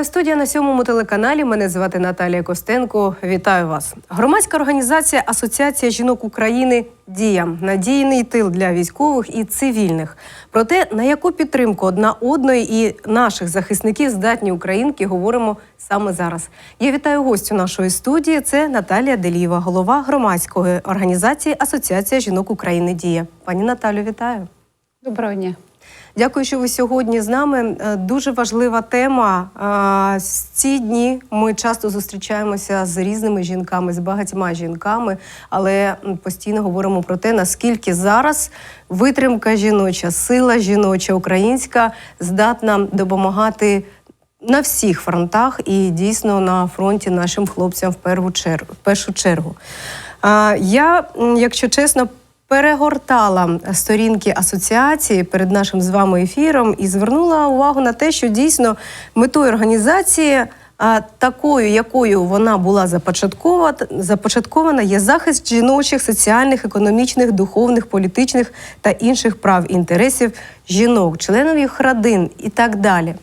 Лайв-студія на сьомому телеканалі. Мене звати Наталія Костенко. Вітаю вас. Громадська організація Асоціація жінок України Дія надійний тил для військових і цивільних. Про те, на яку підтримку одна одної і наших захисників здатні українки, говоримо саме зараз. Я вітаю гостю нашої студії. Це Наталія Делієва, голова громадської організації Асоціація жінок України Дія. Пані Наталю, вітаю. Доброго дня. Дякую, що ви сьогодні з нами. Е, Дуже важлива тема. Е, Ці дні ми часто зустрічаємося з різними жінками, з багатьма жінками, але постійно говоримо про те, наскільки зараз витримка жіноча, сила жіноча, українська здатна допомагати. На всіх фронтах і дійсно на фронті нашим хлопцям в першу чергу. В першу чергу. Я, якщо чесно, перегортала сторінки асоціації перед нашим з вами ефіром і звернула увагу на те, що дійсно метою організації. А такою, якою вона була започаткована, започаткована, є захист жіночих, соціальних, економічних, духовних, політичних та інших прав і інтересів жінок, членів їх родин і так далі.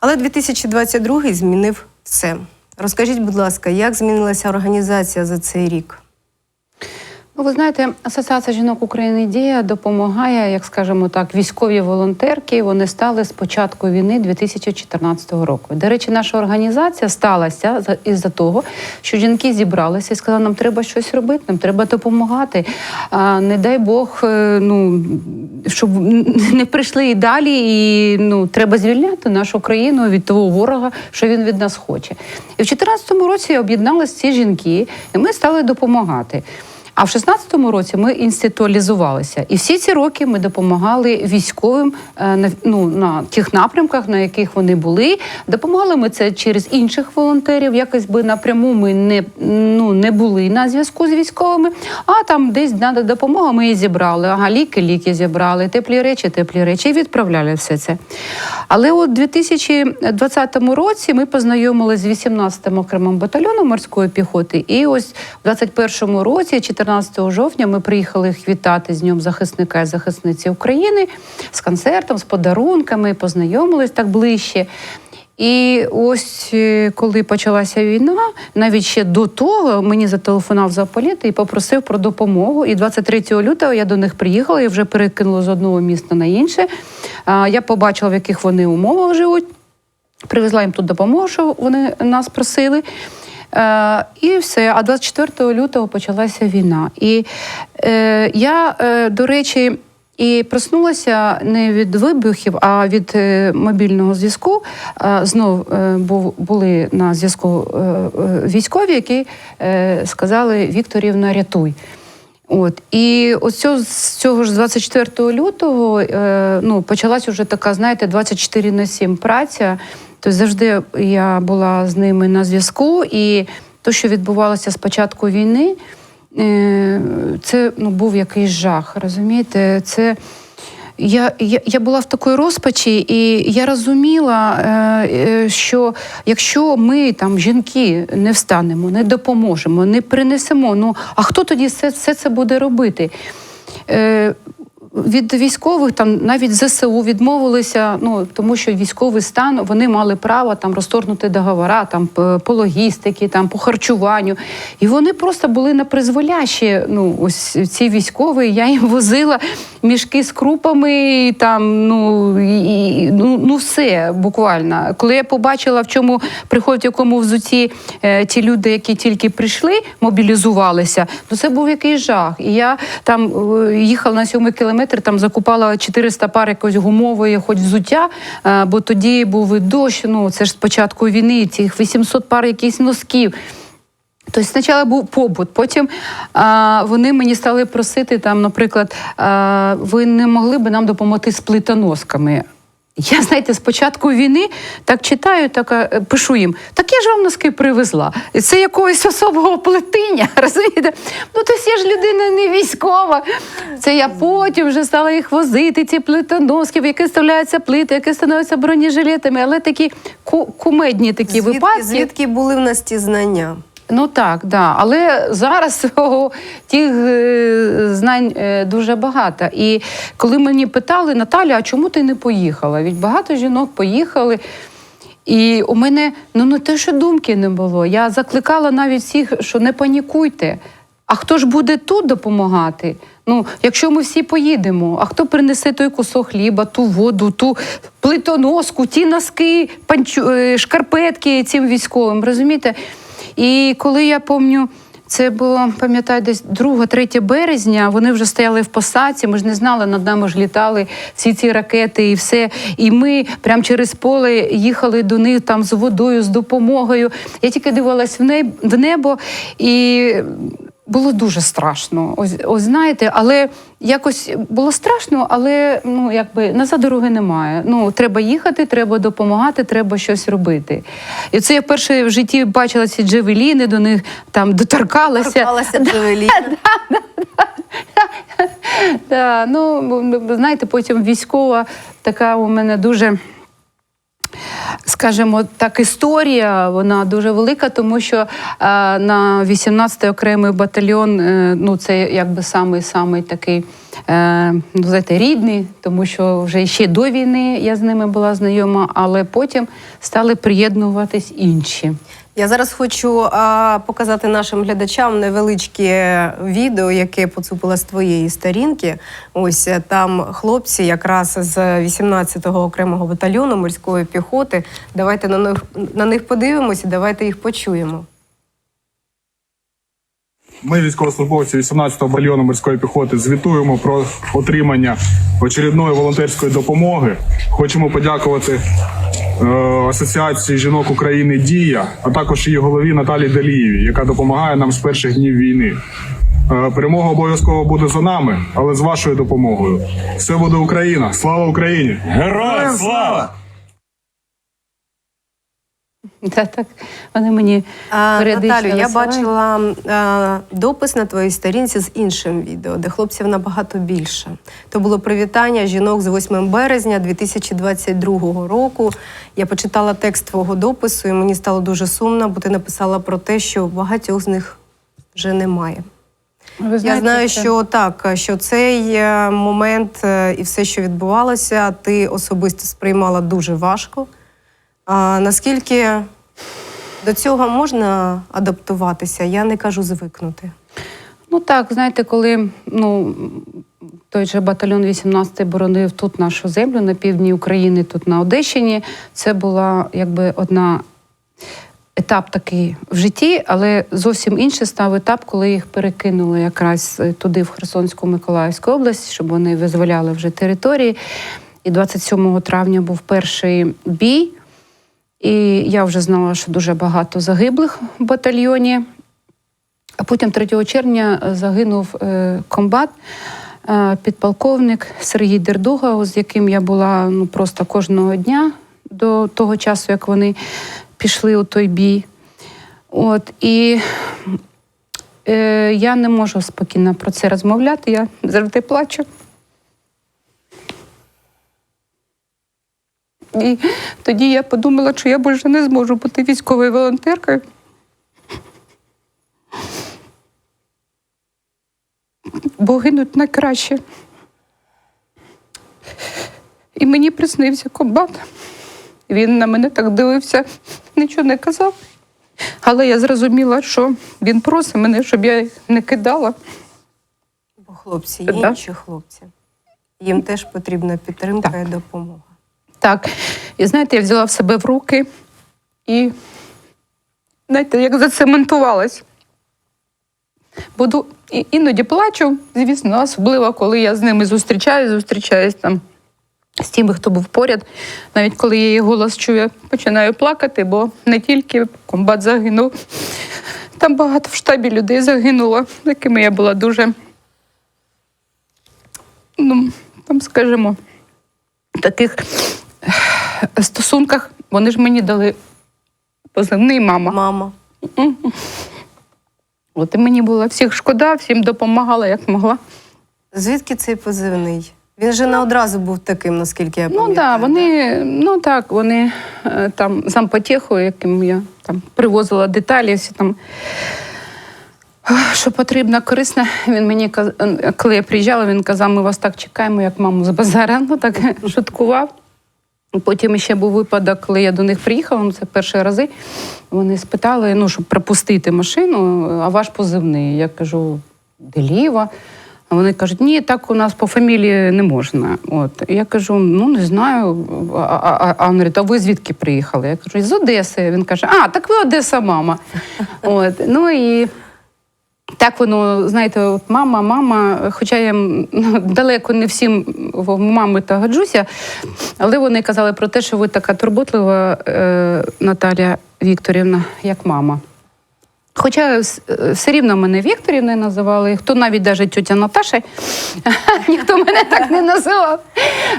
Але 2022 змінив все. Розкажіть, будь ласка, як змінилася організація за цей рік? Ну, ви знаєте, Асоціація жінок України дія допомагає, як скажемо так, військові волонтерки. Вони стали з початку війни 2014 року. До речі, наша організація сталася за- із-за того, що жінки зібралися і сказали, нам треба щось робити, нам треба допомагати. А, не дай Бог, е, ну щоб не прийшли і далі, і ну треба звільняти нашу країну від того ворога, що він від нас хоче. І в 2014 році об'єдналися ці жінки, і ми стали допомагати. А в 16-му році ми інституалізувалися, і всі ці роки ми допомагали військовим е, на ну на тих напрямках, на яких вони були. Допомагали ми це через інших волонтерів. Якось би напряму ми не ну не були на зв'язку з військовими. А там десь надо допомога. Ми її зібрали. Ага, ліки, ліки зібрали, теплі речі, теплі речі. І відправляли все це. Але у 2020 році ми познайомилися з 18-м окремим батальйоном морської піхоти. І ось в 21-му році, 14 жовтня, ми приїхали їх вітати з Днем захисника і захисниці України з концертом, з подарунками, познайомились так ближче. І ось е, коли почалася війна, навіть ще до того мені зателефонував заполіт і попросив про допомогу. І 23 лютого я до них приїхала і вже перекинула з одного міста на інше. Я побачила, в яких вони умовах живуть. Привезла їм тут допомогу, що вони нас просили. Е, і все. А 24 лютого почалася війна. І е, я, е, до речі, і проснулася не від вибухів, а від е, мобільного зв'язку. Е, знов е, був, були на зв'язку е, е, військові, які е, сказали Вікторівна, рятуй. От і ось з цього ж 24 лютого е, ну, почалась уже така, знаєте, 24 на 7 праця. Тобто завжди я була з ними на зв'язку, і те, що відбувалося з початку війни, е, це ну, був якийсь жах. Розумієте, це. Я, я, я була в такій розпачі, і я розуміла, е, е, що якщо ми там жінки не встанемо, не допоможемо, не принесемо, ну а хто тоді все, все це буде робити? Від військових там навіть ЗСУ відмовилися, ну тому що військовий стан вони мали право там розторгнути договора там по, логістиці, там по харчуванню. І вони просто були на призволяще. Ну, ось ці військові, я їм возила мішки з крупами, і там ну і, ну, ну все буквально. Коли я побачила, в чому приходять, в якому взуті е, ті люди, які тільки прийшли, мобілізувалися, то це був якийсь жах. І я там е, їхала на сьомий кілометр, там закупала 400 пар якоїсь гумової, хоч взуття, е, бо тоді був і дощ. Ну це ж спочатку війни, цих 800 пар якихось носків. Тобто спочатку був побут, потім а, вони мені стали просити, там, наприклад, а, ви не могли би нам допомогти з плитоносками. Я, знаєте, з початку війни так читаю, так е, пишу їм, так я ж вам носки привезла. Це якогось особого плетіння, розумієте? Ну, тобто я ж людина не військова. Це я потім вже стала їх возити, ці плитоноски, в які вставляються плити, які становляться бронежилетами, але такі кумедні такі звідки, випадки. звідки були в нас ті знання? Ну так, да. але зараз о, тих е, знань е, дуже багато. І коли мені питали, Наталя, а чому ти не поїхала? Ведь багато жінок поїхали. І у мене ну не те, що думки не було. Я закликала навіть всіх, що не панікуйте. А хто ж буде тут допомагати? Ну, якщо ми всі поїдемо, а хто принесе той кусок хліба, ту воду, ту плитоноску, ті носки, панчу, е, шкарпетки цим військовим, розумієте? І коли я пам'ятаю, це було, пам'ятаю, десь 2-3 березня. Вони вже стояли в посадці. Ми ж не знали, над нами ж літали всі ці ракети і все. І ми прямо через поле їхали до них там з водою, з допомогою. Я тільки дивилась в небо, і. Було дуже страшно, ось, ось знаєте, але якось було страшно, але ну якби назад дороги немає. Ну треба їхати, треба допомагати, треба щось робити. І це я вперше в житті бачила ці джевеліни, до них там доторкалася. Торкалася джевеліни. Да, ну ви знаєте, потім військова така у мене дуже. Скажімо, так, історія вона дуже велика, тому що е, на 18-й окремий батальйон, е, ну це якби самий самий такий е, ну, знаєте, рідний, тому що вже ще до війни я з ними була знайома, але потім стали приєднуватись інші. Я зараз хочу а, показати нашим глядачам невеличке відео, яке поцупила з твоєї сторінки. Ось е, там хлопці, якраз з 18-го окремого батальйону морської піхоти. Давайте на них на них подивимося, давайте їх почуємо. Ми, військовослужбовці 18-го батальйону морської піхоти, звітуємо про отримання очередної волонтерської допомоги. Хочемо подякувати Асоціації жінок України Дія, а також її голові Наталі Далієві, яка допомагає нам з перших днів війни. Е, перемога обов'язково буде за нами, але з вашою допомогою. Все буде Україна! Слава Україні! Героям слава! Та, так, вони мені А, періодично Наталю, я бачила а, допис на твоїй сторінці з іншим відео, де хлопців набагато більше. То було привітання жінок з 8 березня 2022 року. Я почитала текст твого допису, і мені стало дуже сумно, бо ти написала про те, що багатьох з них вже немає. Ви Я знаю, це- що так, що цей е, момент е, і все, що відбувалося, ти особисто сприймала дуже важко. А наскільки до цього можна адаптуватися, я не кажу звикнути. Ну так, знаєте, коли ну, той же батальйон 18 боронив тут нашу землю на півдні України, тут на Одещині, це була якби одна етап такий в житті, але зовсім інший став етап, коли їх перекинули якраз е, туди, в Херсонську Миколаївську область, щоб вони визволяли вже території. І 27 травня був перший бій. І я вже знала, що дуже багато загиблих в батальйоні. А потім 3 червня е, загинув е, комбат, е, підполковник Сергій Дердуга, з яким я була ну, просто кожного дня до того часу, як вони пішли у той бій. От, і е, я не можу спокійно про це розмовляти, я завжди плачу. І тоді я подумала, що я більше не зможу бути військовою волонтеркою. бо гинуть найкраще. І мені приснився комбат. Він на мене так дивився, нічого не казав. Але я зрозуміла, що він просить мене, щоб я їх не кидала. Бо хлопці, Да. інші хлопці. Їм теж потрібна підтримка і допомога. Так. І знаєте, я взяла в себе в руки і, знаєте, як зацементувалась. Буду і- іноді плачу, звісно, особливо, коли я з ними зустрічаюсь, зустрічаюсь там з тими, хто був поряд. Навіть коли я її голос чую, починаю плакати, бо не тільки комбат загинув. Там багато в штабі людей загинуло, якими я була дуже, ну, там, скажімо, таких стосунках. Вони ж мені дали позивний мама. Мама. От і мені було всіх шкода, всім допомагала, як могла. Звідки цей позивний? Він же не одразу був таким, наскільки я Ну пам'ятаю. так, да, вони, ну так, вони е, там зампотєху, яким я там привозила деталі, всі там. Що потрібно, корисне. Він мені е, коли я приїжджала, він казав, ми вас так чекаємо, як маму з базара. Ну так шуткував. Потім ще був випадок, коли я до них приїхала, ну це перші рази. Вони спитали, ну, щоб пропустити машину, а ваш позивний. Я кажу, Деліва. А вони кажуть, ні, так у нас по фамілії не можна. От я кажу, ну не знаю. А, а, а, а ви звідки приїхали? Я кажу, з Одеси. Він каже, а, так ви Одеса, мама. От, ну і так воно, знаєте, от мама, мама, хоча я далеко не всім мами та годжуся, але вони казали про те, що ви така турботлива, е, Наталя Вікторівна, як мама. Хоча е, все рівно мене Вікторівною називали, хто навіть навіть тетя Наташа, ніхто мене так не називав.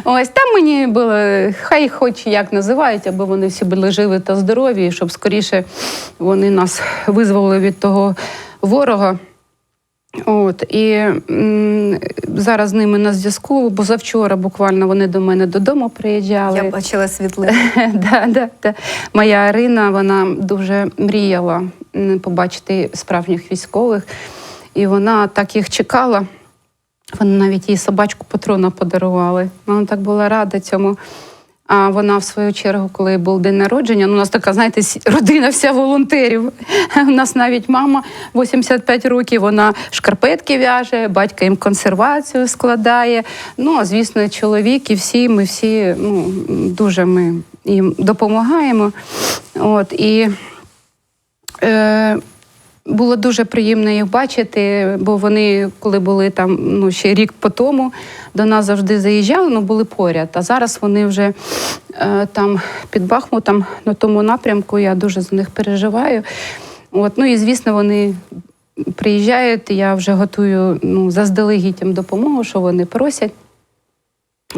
Ось там мені було, хай хоч як називають, аби вони всі були живі та здорові, щоб скоріше вони нас визволили від того ворога. От і м, зараз з ними на зв'язку, бо завчора буквально вони до мене додому приїжджали. Я бачила світлини. да, да, да. Моя Арина, вона дуже мріяла побачити справжніх військових, і вона так їх чекала. Вони навіть їй собачку патрона подарували. Вона так була рада цьому. А вона, в свою чергу, коли був день народження, ну, у нас така, знаєте, родина вся волонтерів. У нас навіть мама 85 років, вона шкарпетки в'яже, батько їм консервацію складає. Ну, а звісно, чоловік і всі, ми всі ну, дуже ми їм допомагаємо. От, і е, було дуже приємно їх бачити, бо вони, коли були там ну, ще рік по тому, до нас завжди заїжджали, ну були поряд. А зараз вони вже е, там під Бахмутом, на тому напрямку, я дуже за них переживаю. От, ну і звісно, вони приїжджають, я вже готую ну, заздалегідь їм допомогу, що вони просять.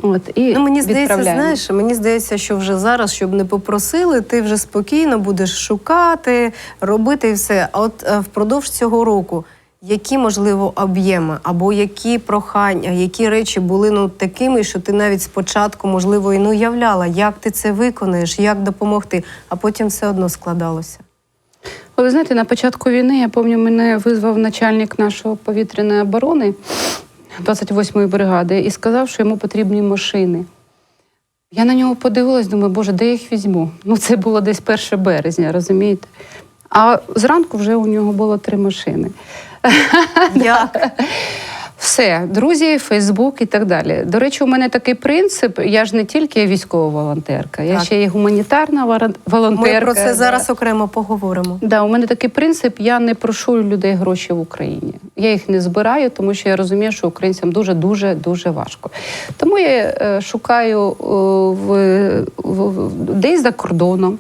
От, і Ну, мені здається, знаєш, мені здається, що вже зараз, щоб не попросили, ти вже спокійно будеш шукати, робити і все. А от е, впродовж цього року, які можливо об'єми, або які прохання, які речі були ну такими, що ти навіть спочатку, можливо, і не уявляла, як ти це виконаєш, як допомогти, а потім все одно складалося. Ви знаєте, на початку війни я пам'ятаю, мене визвав начальник нашого повітряної оборони 28-ї бригади і сказав, що йому потрібні машини. Я на нього подивилась, думаю, боже, де я їх візьму? Ну, це було десь 1 березня, розумієте? А зранку вже у нього було три машини. Як? Все, друзі, Фейсбук і так далі. До речі, у мене такий принцип. Я ж не тільки військова волонтерка, я Так. ще й гуманітарна волонтерка. Ми про це зараз окремо поговоримо. Да, у мене такий принцип: я не прошу людей гроші в Україні. Я їх не збираю, тому що я розумію, що українцям дуже дуже дуже важко. Тому я е, шукаю е, в, в, в- десь за кордоном.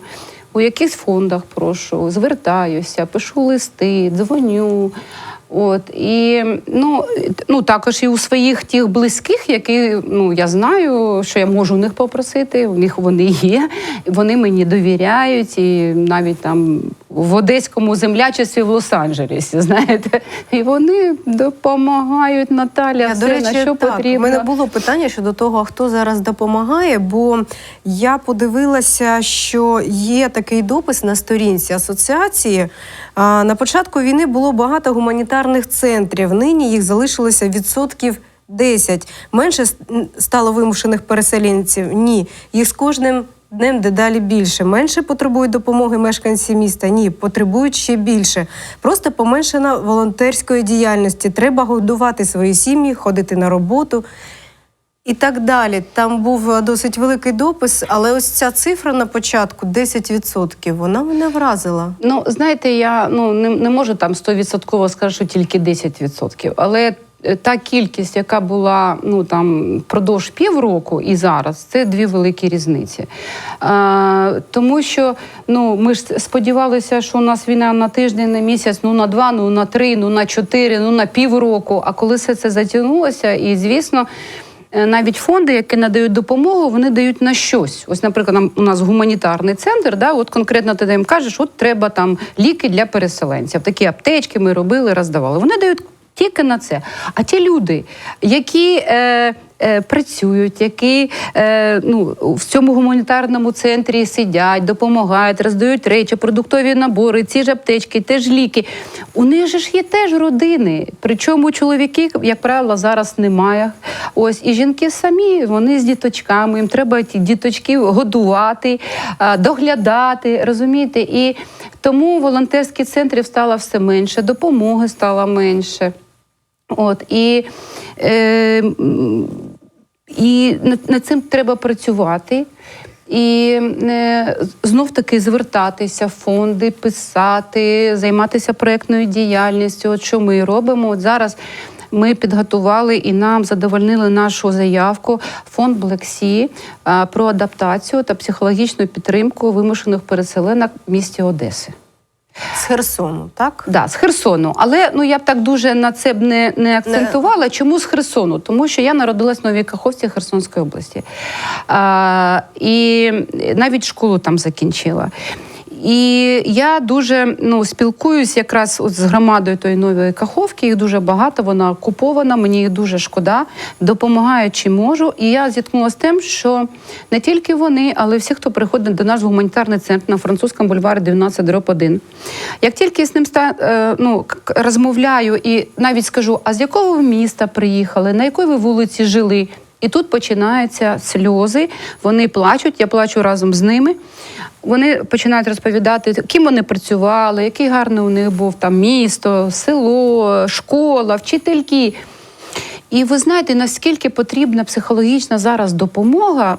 У якихось фондах прошу, звертаюся, пишу листи, дзвоню. От і ну, ну також і у своїх тих близьких, які ну я знаю, що я можу у них попросити. У них вони є, вони мені довіряють, і навіть там в одеському землячестві в Лос-Анджелесі, знаєте, і вони допомагають Наталя. Я, все, до речі, на що так, потрібно. У мене було питання щодо того, хто зараз допомагає, бо я подивилася, що є такий допис на сторінці асоціації. На початку війни було багато гуманітарних центрів. Нині їх залишилося відсотків 10. Менше стало вимушених переселенців. Ні, їх з кожним. Днем дедалі більше. Менше потребують допомоги мешканці міста. Ні, потребують ще більше. Просто поменшена волонтерської діяльності. Треба годувати свої сім'ї, ходити на роботу і так далі. Там був е, досить великий допис, але ось ця цифра на початку 10%, вона мене вразила. Ну, знаєте, я ну не, не можу там 100% сказати, що тільки 10%, але та кількість, яка була ну там впродовж півроку і зараз, це дві великі різниці. А, тому що ну ми ж сподівалися, що у нас війна на тиждень, на місяць, ну на два, ну на три, ну на чотири, ну на півроку. А коли все це затягнулося, і звісно. Е, Навіть фонди, які надають допомогу, вони дають на щось. Ось, наприклад, у нас гуманітарний центр, да, от конкретно ти їм кажеш, от треба там ліки для переселенців. Такі аптечки ми робили, роздавали. Вони дають тільки на це. А ті люди, які е, е, працюють, які е, ну, в цьому гуманітарному центрі сидять, допомагають, роздають речі, продуктові набори, ці ж аптечки, теж ліки. У них ж є теж родини. Причому чоловіки, як правило, зараз немає. Ось і жінки самі, вони з діточками, їм треба ті діточки годувати, доглядати, розумієте? І тому волонтерських центрів стало все менше, допомоги стало менше. От і, е, і над, над цим треба працювати. І е, знов таки звертатися в фонди, писати, займатися проєктною діяльністю. От що ми робимо. От зараз ми підготували і нам задовольнили нашу заявку фонд Блексі про адаптацію та психологічну підтримку вимушених переселенок в місті Одеси. З Херсону, так? Да, з Херсону. Але ну я б так дуже на це б не, не акцентувала. Чому з Херсону? Тому що я народилась в Новій Каховці Херсонської області. А, і навіть школу там закінчила. І я дуже ну, спілкуюсь якраз от з громадою тої нової каховки. Їх дуже багато, вона окупована, мені їх дуже шкода. Допомагаю чи можу. І я зіткнулася з тим, що не тільки вони, але всі, хто приходить до нас в гуманітарний центр на французькому бульварі 19 дроб 1. Як тільки з ним е, ну, розмовляю і навіть скажу, а з якого ви міста приїхали, на якій ви вулиці жили? І тут починаються сльози, вони плачуть, я плачу разом з ними. Вони починають розповідати, ким вони працювали, який гарний у них був там місто, село, школа, вчительки. І ви знаєте, наскільки потрібна психологічна зараз допомога,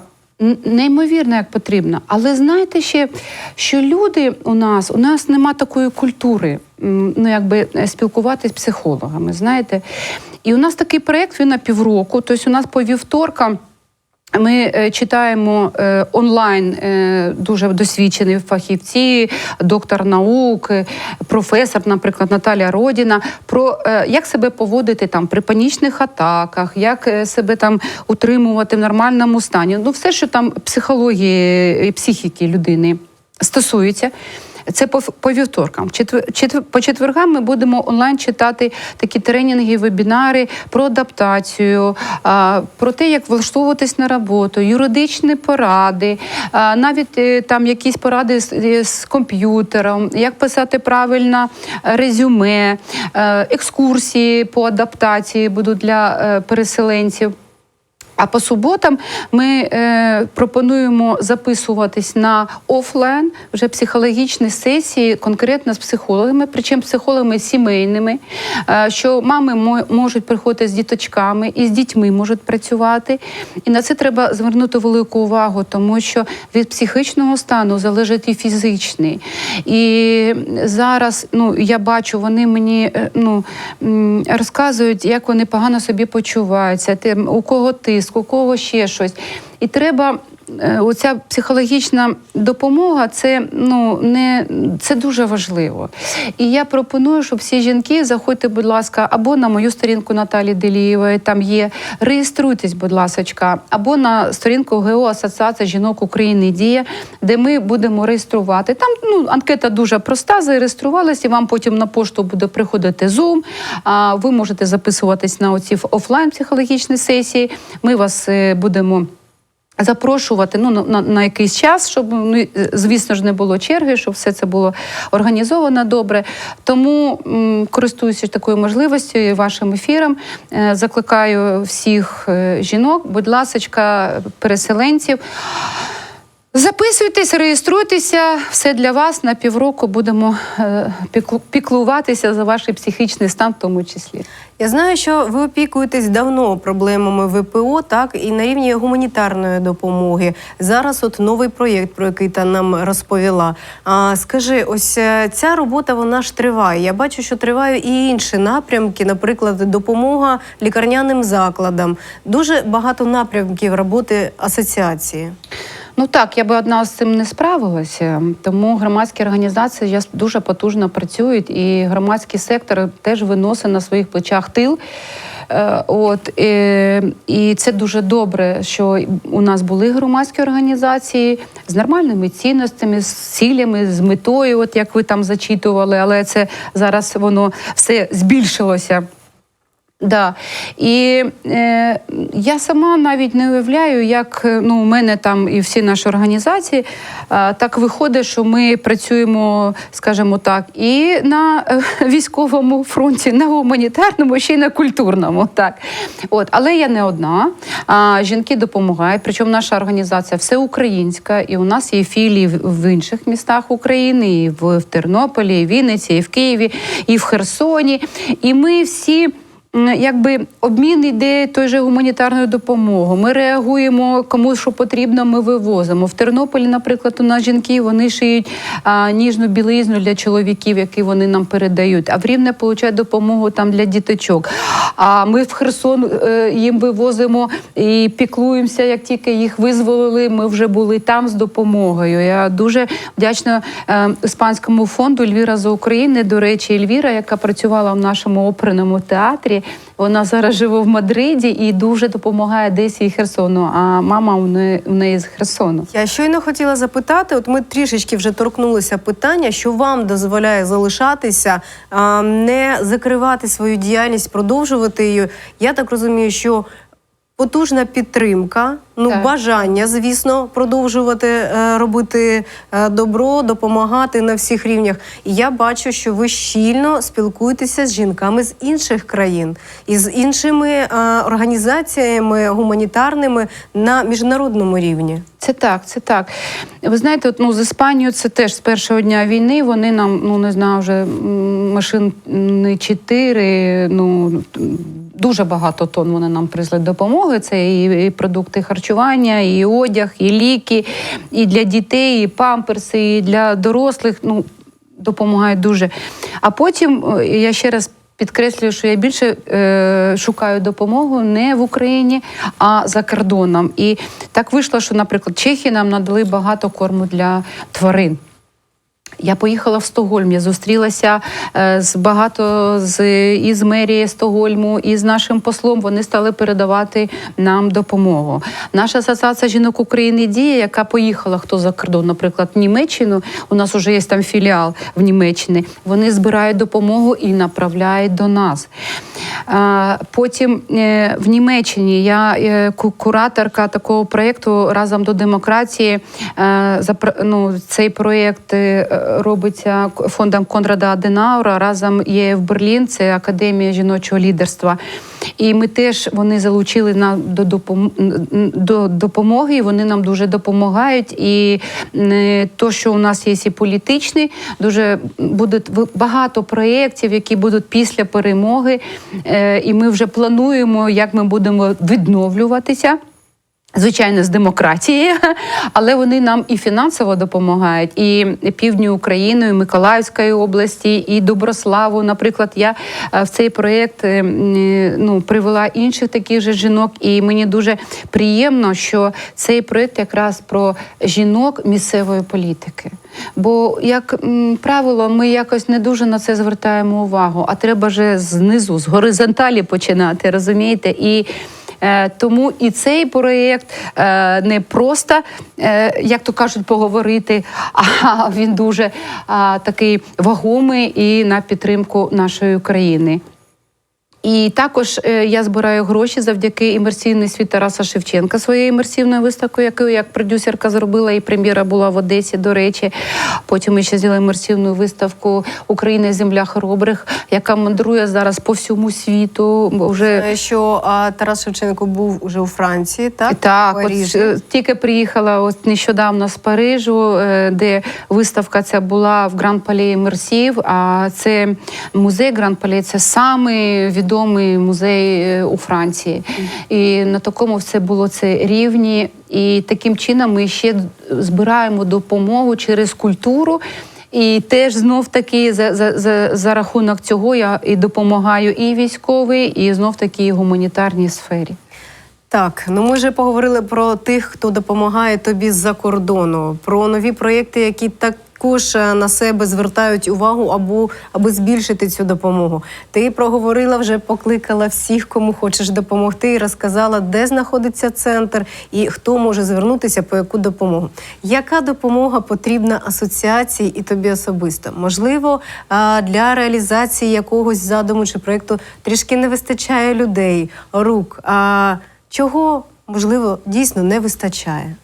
неймовірно, як потрібна. Але знаєте ще, що люди у нас, у нас нема такої культури, ну якби е, спілкуватися з психологами. Знаєте, і у нас такий проєкт він на півроку. Тобто, у нас по вівторкам. Ми е, читаємо е, онлайн е, дуже досвідчені фахівці, доктор наук, професор, наприклад, Наталя Родіна, про як себе поводити там при панічних атаках, як себе там утримувати в нормальному стані. Ну, все, що там психології і психіки людини стосується. Це по, по вівторкам. Четвер, четвер, по четвергам ми будемо онлайн читати такі тренінги, вебінари про адаптацію, а, про те, як влаштовуватись на роботу, юридичні поради, а, навіть е, там якісь поради з, е, з комп'ютером, як писати правильно е, резюме, екскурсії по адаптації будуть для переселенців. А по суботам ми е, пропонуємо записуватись на офлайн вже психологічні сесії, конкретно з психологами, причому психологами сімейними, е, що мами можуть приходити з діточками і з дітьми можуть працювати. І на це треба звернути велику увагу, тому що від психічного стану залежить і фізичний. І зараз ну, я бачу, вони мені е, ну, розказують, як вони погано собі почуваються, у кого тиск, у кого ще щось. І треба. Е, Оця психологічна допомога це ну не це дуже важливо. І я пропоную, щоб всі жінки заходьте, будь ласка, або на мою сторінку Наталі Делієвої, там є. Реєструйтесь, будь ласка, або на сторінку ГО Асоціація жінок України Дія, де ми будемо реєструвати. Там ну анкета дуже проста. Зареєструвалися, вам потім на пошту буде приходити Zoom. А ви можете записуватись на оці офлайн психологічні сесії. Ми вас е, будемо. Запрошувати ну на, на, якийсь час, щоб ну е, звісно ж не було черги, щоб все це було організовано добре. Тому м, користуюся такою можливістю і вашим ефіром. Е, закликаю всіх е, жінок, будь ласочка, переселенців. Записуйтесь, реєструйтеся, все для вас на півроку будемо е, піклуватися за ваш психічний стан, в тому числі. Я знаю, що ви опікуєтесь давно проблемами ВПО, так і на рівні гуманітарної допомоги. Зараз от новий проєкт, про який ти нам розповіла. А скажи, ось е, ця робота вона ж триває. Я бачу, що тривають і інші напрямки, наприклад, допомога лікарняним закладам. Дуже багато напрямків роботи асоціації. Ну так, я би одна з цим не справилася. Тому громадські організації дуже потужно працюють, і громадський сектор теж виносить на своїх плечах тил. Е, От е, і це дуже добре, що у нас були громадські організації з нормальними цінностями, з цілями, з метою, от як ви там зачитували, але це зараз воно все збільшилося. Да. І е, я сама навіть не уявляю, як е, ну, у мене там і всі наші організації е, так виходить, що ми працюємо, скажімо так, і на е, військовому фронті, на гуманітарному, ще й на культурному. Так. От. Але я не одна. А, жінки допомагають. Причому наша організація всеукраїнська, і у нас є філії в, інших містах України, і в, в Тернополі, і в Вінниці, і в Києві, і в Херсоні. І ми всі. Якби обмін іде той же гуманітарною допомогою. Ми реагуємо, кому що потрібно, ми вивозимо. В Тернополі, наприклад, у нас жінки вони шиють а, ніжну білизну для чоловіків, які вони нам передають. А в Рівне получають допомогу там для діточок. А ми в Херсон е, їм вивозимо і піклуємося, як тільки їх визволили. Ми вже були там з допомогою. Я дуже вдячна е, іспанському фонду Ельвіра за Україну. До речі, Ельвіра, яка працювала в нашому оперному театрі. Вона зараз живе в Мадриді і дуже допомагає Одесі і Херсону. А мама у неї, у неї з Херсону. Я щойно хотіла запитати, от ми трішечки вже торкнулися питання, що вам дозволяє залишатися, а, не закривати свою діяльність, продовжувати її. Я так розумію, що потужна підтримка, ну Так. бажання, звісно, продовжувати е, робити е, добро, допомагати на всіх рівнях. І я бачу, що ви щільно спілкуєтеся з жінками з інших країн і з іншими е, організаціями гуманітарними на міжнародному рівні. Це так, це так. Ви знаєте, от, ну, з Іспанією це теж з першого дня війни. Вони нам, ну не знаю, вже машин не чотири, ну дуже багато тонн вони нам привезли допомоги. Це і, і продукти харчування, і одяг, і ліки, і для дітей, і памперси, і для дорослих. Ну, допомагають дуже. А потім е, я ще раз. Підкреслюю, що я більше е, шукаю допомогу не в Україні, а за кордоном. І так вийшло, що, наприклад, Чехії нам надали багато корму для тварин. Я поїхала в Стокгольм, я зустрілася е, з багато з із мерії Стокгольму, і з нашим послом. Вони стали передавати нам допомогу. Наша асоціація жінок України діє, яка поїхала хто за кордон, наприклад, в Німеччину. У нас вже є там філіал в Німеччині. Вони збирають допомогу і направляють до нас. Потім е, в Німеччині я е, кураторка такого проєкту разом до демократії. Ну, Цей проєкт робиться фондом Конрада Аденаура. Разом є в Берлін, це Академія жіночого лідерства. І ми теж вони залучили на до, до допомоги. і Вони нам дуже допомагають. І е, то, що у нас є і політичний, дуже буде багато проєктів, які будуть після перемоги. Е, І ми вже плануємо, як ми будемо відновлюватися. Звичайно, з демократією, але вони нам і фінансово допомагають, і півдню України, і Миколаївської області, і Доброславу. Наприклад, я е, в цей проєкт е, ну, привела інших таких же жінок, і мені дуже приємно, що цей проєкт якраз про жінок місцевої політики. Бо, як правило, ми якось не дуже на це звертаємо увагу, а треба же знизу, з горизонталі починати, розумієте? І Тому і цей проєкт е, не просто, е, як то кажуть, поговорити, а він дуже е, такий вагомий і на підтримку нашої країни. І також е, я збираю гроші завдяки імерсійний світ Тараса Шевченка своєю імерсивною виставкою, яку як продюсерка зробила, і прем'єра була в Одесі, до речі. Потім ми ще зробили імерсивну виставку Україна земля хоробрих, яка мандрує зараз по всьому світу. Вже Що а, Тарас Шевченко був уже у Франції, так? так, В от е, тільки приїхала от нещодавно з Парижу, е, де виставка ця була в Гран Пале Мерсів. А це музей Гран Пале це самий відомий музей е, у Франції. І на такому все було це рівні. І таким чином ми ще збираємо допомогу через культуру. І теж знов таки за, за, за, за рахунок цього я і допомагаю і військовій, і знов таки і гуманітарній сфері. Так, ну ми вже поговорили про тих, хто допомагає тобі з-за кордону, про нові проєкти, які так також е, на себе звертають увагу або аби збільшити цю допомогу. Ти проговорила вже, покликала всіх, кому хочеш допомогти, і розказала, де знаходиться центр і хто може звернутися по яку допомогу. Яка допомога потрібна асоціації і тобі особисто? Можливо, для реалізації якогось задуму чи проєкту трішки не вистачає людей, рук. А чого можливо дійсно не вистачає?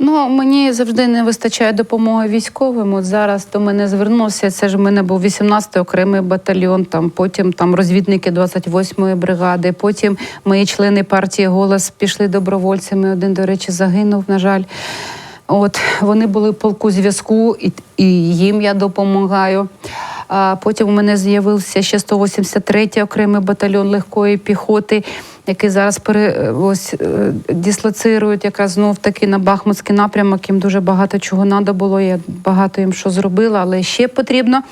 Ну, мені завжди не вистачає допомоги військовим. От зараз до мене звернувся. Це ж в мене був 18-й окремий батальйон, там потім там розвідники 28-ї бригади. Потім мої члени партії голос пішли добровольцями. Один, до речі, загинув, на жаль. От вони були в полку зв'язку, і, і їм я допомагаю. А потім у мене з'явився ще 183-й окремий батальйон легкої піхоти, який зараз пере, ось, е, дислоцирують якраз знов таки на Бахмутський напрямок. Їм дуже багато чого треба було. Я багато їм що зробила, але ще потрібно.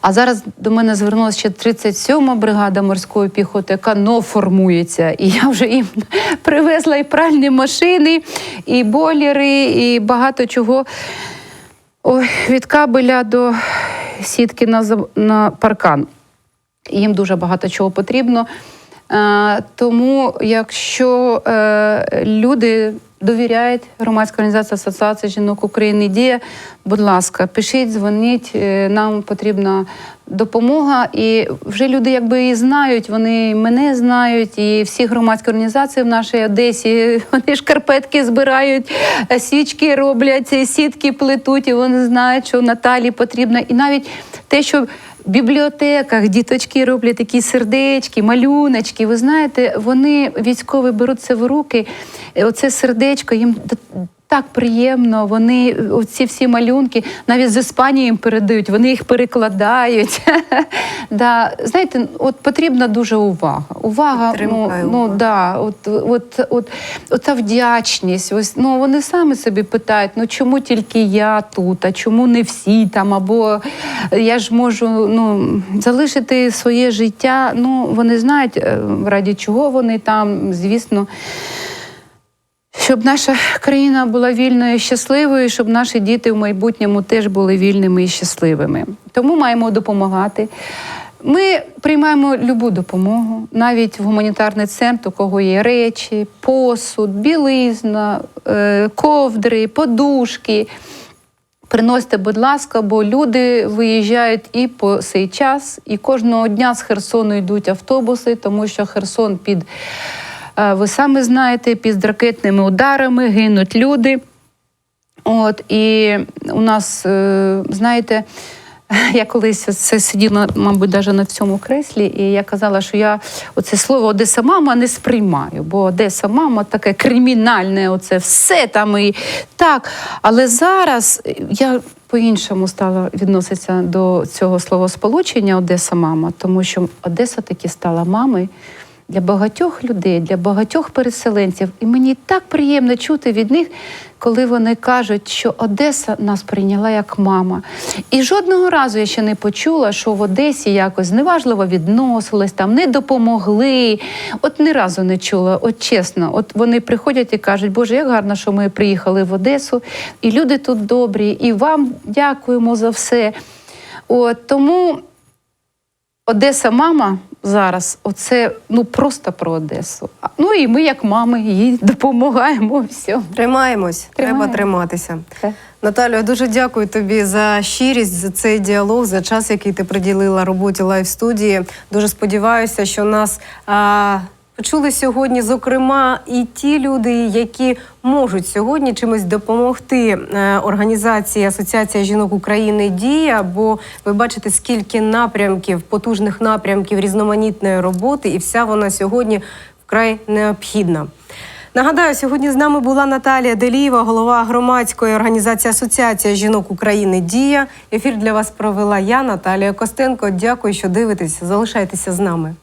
А зараз до мене звернулася ще 37-ма бригада морської піхоти, яка но формується. І я вже їм привезла і пральні машини, і бойлери, і багато чого. Ой, від кабеля до сітки на, на паркан. Їм дуже багато чого потрібно. Е, тому, якщо е, люди довіряють громадська організація Асоціація жінок України дія, будь ласка, пишіть, дзвоніть, е, нам потрібна допомога. І вже люди якби і знають, вони мене знають, і всі громадські організації в нашій Одесі, вони шкарпетки збирають, свічки роблять, сітки плетуть, і вони знають, що Наталі потрібно. І навіть те, що в бібліотеках діточки роблять такі сердечки, малюночки. Ви знаєте, вони військові беруть це в руки. Оце сердечко їм так приємно. Вони оці всі малюнки навіть з Іспанії їм передають, вони їх перекладають. да. Знаєте, от потрібна дуже увага. Увага, ну, ну да, от, от, от, оця вдячність. Ось ну вони самі собі питають: ну чому тільки я тут, а чому не всі там? Або я ж можу ну залишити своє життя. Ну вони знають, е, раді чого вони там, звісно. Щоб наша країна була вільною і щасливою, щоб наші діти в майбутньому теж були вільними і щасливими. Тому маємо допомагати. Ми приймаємо любу допомогу, навіть в гуманітарний центр, у кого є речі, посуд, білизна, е, ковдри, подушки. Приносьте, будь ласка, бо люди виїжджають і по цей час, і кожного дня з Херсону йдуть автобуси, тому що Херсон під, ви самі знаєте, під ракетними ударами гинуть люди. От, і у нас, е, знаєте, я колись сиділа, мабуть, навіть на цьому креслі, і я казала, що я оце слово Одеса мама не сприймаю, бо Одеса мама таке кримінальне, оце все там і так. Але зараз я по-іншому стала відноситися до цього словосполучення Одеса мама, тому що Одеса таки стала мамою для багатьох людей, для багатьох переселенців. І мені так приємно чути від них, коли вони кажуть, що Одеса нас прийняла як мама. І жодного разу я ще не почула, що в Одесі якось зневажливо відносились, там не допомогли. От ні разу не чула. От чесно, от вони приходять і кажуть, Боже, як гарно, що ми приїхали в Одесу, і люди тут добрі, і вам дякуємо за все. От тому. Одеса мама зараз, оце ну просто про Одесу. Ну і ми, як мами, їй допомагаємо. Все. Тримаємось, треба триматися. Так. Наталю, я дуже дякую тобі за щирість, за цей діалог, за час, який ти приділила роботі лайв студії. Дуже сподіваюся, що нас а, почули сьогодні, зокрема, і ті люди, які можуть сьогодні чимось допомогти е, організації Асоціація жінок України Дія. Бо ви бачите, скільки напрямків, потужних напрямків різноманітної роботи, і вся вона сьогодні вкрай необхідна. Нагадаю, сьогодні з нами була Наталія Делієва, голова громадської організації Асоціація жінок України Дія. Ефір для вас провела я, Наталія Костенко. Дякую, що дивитесь. Залишайтеся з нами.